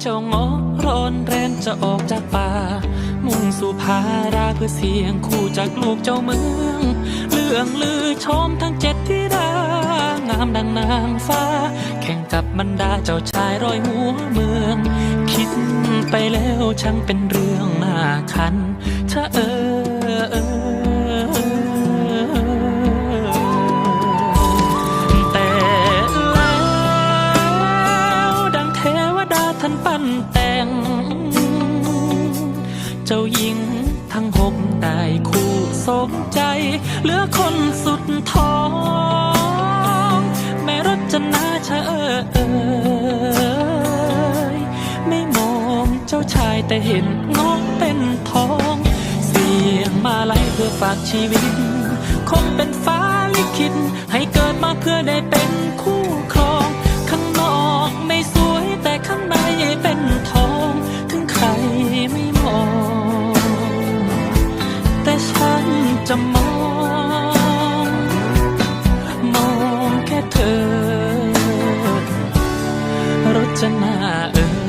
เจ้าง้อร้อนแรนจะออกจากป่า มุ่งสู่พาราเพื่อเสียงคู่จากลูกเจ้าเมืองเรื่องลือชมทั้งเจ็ดที่ดางามดังนางฟ้า แข่งกับบรรดาเจ้าชายร้อยหัวเมือง คิดไปแล้วช่างเป็นเรื่องน่าคันเออเออานแต่ง เจ้าหญิงทั้งหกได้คู่สมใจ เหลือคนสุดท้อง แม่รจนาเชะเออเอยไม่มองเจ้าชายแต่เห็นน้องเป็นทอง เสียงมาลัยเพื่อฝากชีวิต คงเป็นฟ้าลิขิตให้เกิดมาเพื่อได้เป็นคู่ครอง แต่ฉันจะมอง มองแค่เธอรจนาเออ